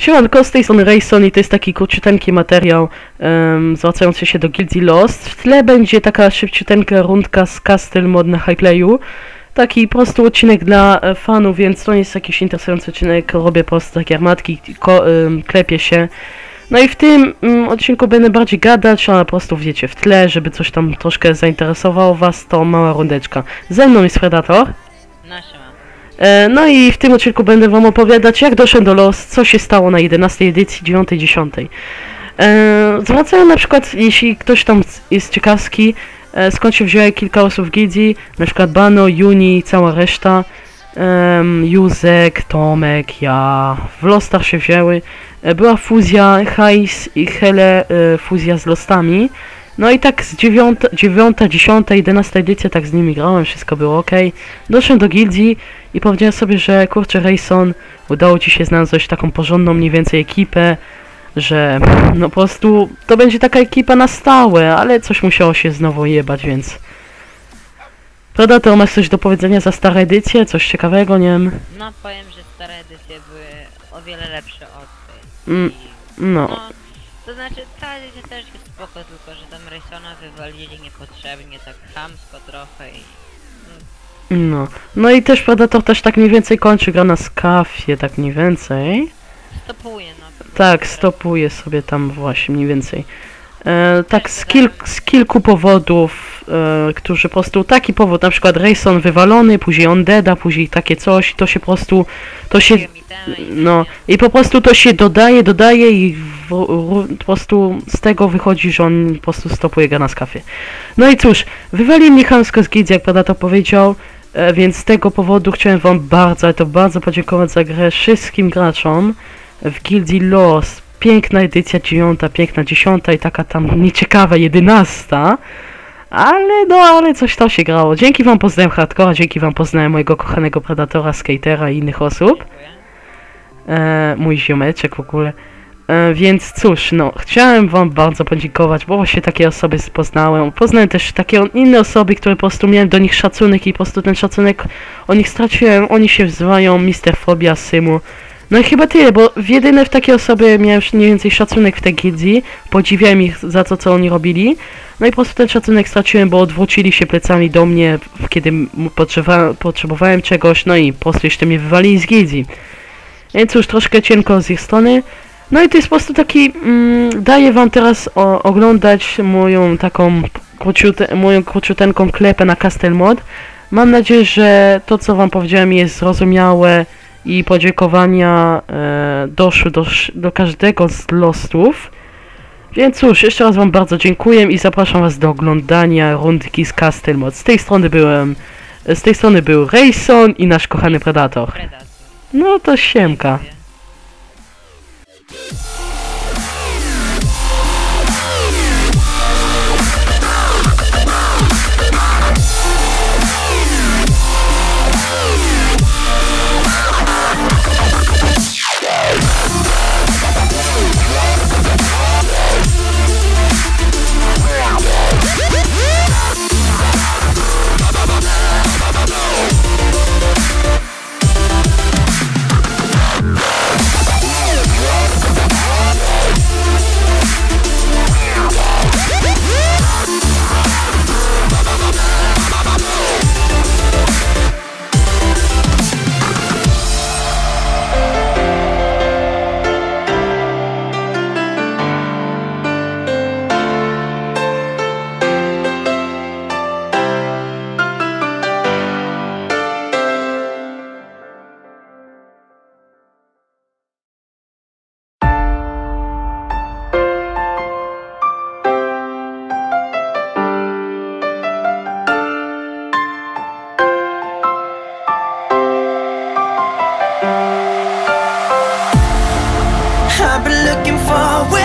Siemanko, z tej strony Rayson i to jest taki króciuteńki materiał um, zwracający się do Gildii Lost. W tle będzie taka szybciuteńka rundka z Castle Mod na Highplayu. Taki prosty odcinek dla e, fanów, więc to nie jest jakiś interesujący odcinek. Robię po prostu takie armatki, ko, um, klepię się. No i w tym um, odcinku będę bardziej gadać, a po prostu wiecie, w tle, żeby coś tam troszkę zainteresowało was, to mała rundeczka. Ze mną jest Predator. No siema. E, No i w tym odcinku będę wam opowiadać, jak doszedłem do los, co się stało na 11 edycji, 9, 10. E, zwracają na przykład, jeśli ktoś tam jest ciekawski, e, skąd się wzięły kilka osób w gildii, na przykład Bano, Juni cała reszta, Józek, Tomek, ja, w Lostach się wzięły. Była fuzja Hajs i Hele, fuzja z Lostami. No i tak z 9, 9 10, 11 edycja tak z nimi grałem, wszystko było ok. Doszedłem do gildii i powiedziałem sobie, że kurczę Rayson, udało ci się znaleźć taką porządną mniej więcej ekipę, że no po prostu to będzie taka ekipa na stałe, ale coś musiało się znowu jebać, więc... Predator, masz coś do powiedzenia za stare edycje? Coś ciekawego, nie wiem? No powiem, że stare edycje były o wiele lepsze od tej. Mm, No, no, to znaczy ta edycja też jest spoko, tylko że tam Raysona wywalili niepotrzebnie, tak chamsko trochę i... no. No i też Predator też tak mniej więcej kończy gra na skafie, tak mniej więcej. Stopuje, no. Tak, stopuje sobie tam właśnie mniej więcej. E, tak, z, kil, z kilku powodów, e, którzy po prostu, taki powód, na przykład Rayson wywalony, później on deda, później takie coś, to się po prostu, to się, no, i po prostu to się dodaje, dodaje i w, w, po prostu z tego wychodzi, że on po prostu stopuje gra na skafie. No i cóż, wywali mnie chamsko z gildii, jak Predator powiedział, e, więc z tego powodu chciałem wam bardzo, ale to bardzo podziękować za grę wszystkim graczom w gildii Los. Piękna edycja dziewiąta, piękna dziesiąta i taka tam nieciekawa jedenasta. Ale no, ale coś to się grało. Dzięki wam poznałem Hardcora, dzięki wam poznałem mojego kochanego Predatora, Skatera i innych osób e, mój ziomeczek w ogóle. E, więc cóż, no, chciałem wam bardzo podziękować, bo właśnie takie osoby poznałem. Poznałem też takie inne osoby, które po prostu miałem do nich szacunek i po prostu ten szacunek o nich straciłem. Oni się wzywają Mister Fobia, Symu. No i chyba tyle, bo w jedyne w takie osoby miałem już mniej więcej szacunek w gildii. Podziwiałem ich za to, co oni robili. No i po prostu ten szacunek straciłem, bo odwrócili się plecami do mnie, kiedy potrzeba, potrzebowałem czegoś, no i po prostu jeszcze mnie wywalili z gildii. Więc cóż, troszkę cienko z ich strony. No i to jest po prostu taki, mm, daję wam teraz o, oglądać moją taką króciute, moją króciuteńką klepę na Castle Mod. Mam nadzieję, że to co wam powiedziałem jest zrozumiałe i podziękowania e, doszły do, do każdego z losów. Więc cóż, jeszcze raz wam bardzo dziękuję i zapraszam was do oglądania rundki z Castle. Z tej strony byłem, z tej strony był Rayson i nasz kochany Predator. No to siemka. looking for